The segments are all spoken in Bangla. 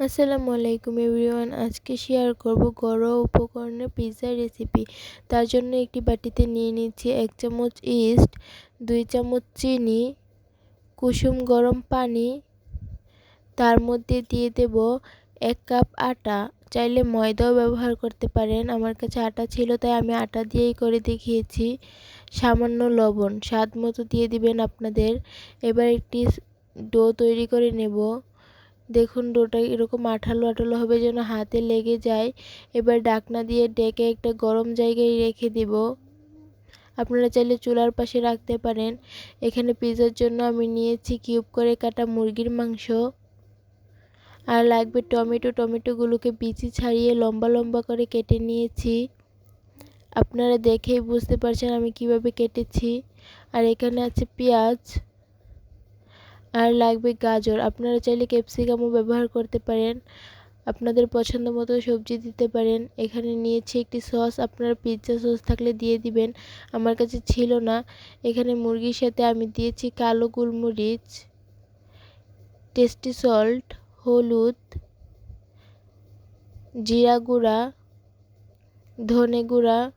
আসসালামু আলাইকুম এভরিওয়ান, আজকে শেয়ার করব ঘরোয়া উপকরণে পিৎজা রেসিপি তার জন্য একটি বাটিতে নিয়ে নিচ্ছি এক চামচ ইস্ট দুই চামচ চিনি, কুসুম গরম পানি, তার মধ্যে দিয়ে দেব এক কাপ আটা। চাইলে ময়দাও ব্যবহার করতে পারেন, আমার কাছে আটা ছিল তাই আমি আটা দিয়েই করে দেখিয়েছি। সামান্য লবণ, স্বাদ মতো দিয়ে দিবেন আপনাদের। এবার একটি ডো তৈরি করে নেব। দেখুন ডোটা এরকম আঠালো আঠালো হবে যেন হাতে লেগে যায়। এবার ডাকনা দিয়ে ডেকে একটা গরম জায়গায় রেখে দিব। আপনারা চাইলে চুলার পাশে রাখতে পারেন। এখানে পিৎজার জন্য আমি নিয়েছি কিউব করে কাটা মুরগির মাংস। আর লাগবে টমেটো। টমেটোগুলোকে বিচি ছাড়িয়ে লম্বা লম্বা করে কেটে নিয়েছি। আপনারা দেখেই বুঝতে পারছেন আমি কীভাবে কেটেছি। আর এখানে আছে পেঁয়াজ। আর লাগবে গাজর। আপনারা চাইলে ক্যাপসিকামও ব্যবহার করতে পারেন। আপনাদের পছন্দ মতো সবজি দিতে পারেন। এখানে নিয়েছি একটি সস। আপনারা পিৎজা সস থাকলে দিয়ে দিবেন। আমার কাছে ছিল না। এখানে মুরগির সাথে আমি দিয়েছি কালো গোলমরিচ, টেস্টি সল্ট হলুদ, জিরা গুঁড়া, ধনে গুঁড়া,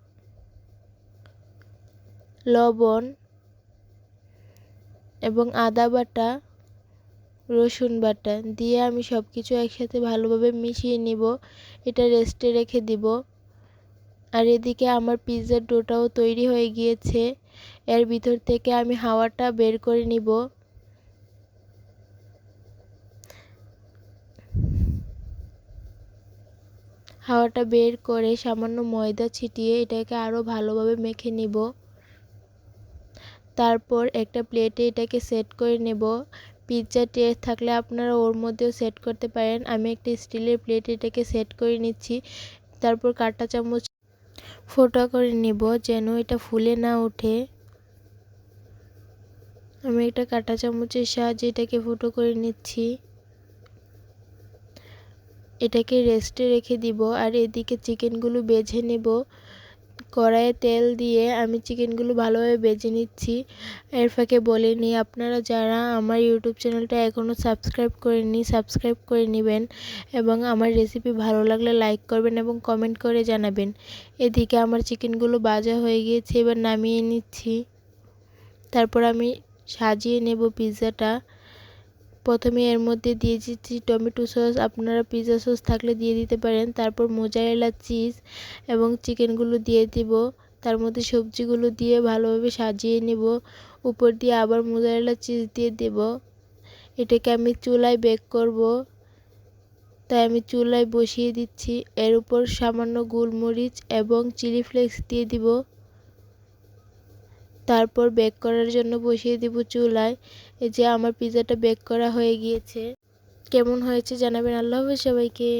লবণ এবং আদা বাটা, রসুন বাটা দিয়ে আমি সব কিছু একসাথে ভালোভাবে মিশিয়ে নিব। এটা রেস্টে রেখে দিব। আর এদিকে আমার পিৎজার ডোটাও তৈরি হয়ে গিয়েছে। এর ভিতর থেকে আমি হাওয়াটা বের করে নিব। হাওয়াটা বের করে সামান্য ময়দা ছিটিয়ে এটাকে আরও ভালোভাবে মেখে নিব। তারপর একটা প্লেটে এটাকে সেট করে নেব। পিৎজা ট্রে থাকলে আপনারা ওর মধ্যেও সেট করতে পারেন। আমি একটা স্টিলের প্লেট এটাকে সেট করে নিচ্ছি। তারপর কাঁটা চামচ ফোটা করে নেব যেন এটা ফুলে না ওঠে। আমি একটা কাঁটা চামচের সাহায্যে এটাকে ফুটো করে নিচ্ছি। এটাকে রেস্টে রেখে দিব। আর এদিকে চিকেনগুলো বেছে নেব। কড়াইয়ে তেল দিয়ে আমি চিকেনগুলো ভালোভাবে বেজে নিচ্ছি। এর ফাঁকে বলে নিই, আপনারা যারা আমার ইউটিউব চ্যানেলটা এখনও সাবস্ক্রাইব করেননি, সাবস্ক্রাইব করে নেবেন এবং আমার রেসিপি ভালো লাগলে লাইক করবেন এবং কমেন্ট করে জানাবেন। এদিকে আমার চিকেনগুলো বাজা হয়ে গিয়েছে, এবার নামিয়ে নিচ্ছি। তারপর আমি সাজিয়ে নেব পিৎজাটা প্রথমে এর মধ্যে দিয়ে দিচ্ছি টমেটো সস। আপনারা পিৎজা সস থাকলে দিয়ে দিতে পারেন। তারপর মোজারেলা চিজ এবং চিকেনগুলো দিয়ে দিব। তার মধ্যে সবজিগুলো দিয়ে ভালোভাবে সাজিয়ে নেব। উপর দিয়ে আবার মোজারেলা চিজ দিয়ে দেব। এটাকে আমি চুলায় বেক করব। তাই আমি চুলায় বসিয়ে দিচ্ছি। এর উপর সামান্য গোলমরিচ এবং চিলি ফ্লেক্স দিয়ে দিব। তারপর বেক করার জন্য বসিয়ে দিব চুলায়। এই যে আমার পিজাটা বেক করা হয়ে গিয়েছে। কেমন হয়েছে জানাবেন আল্লাহ সবাইকে।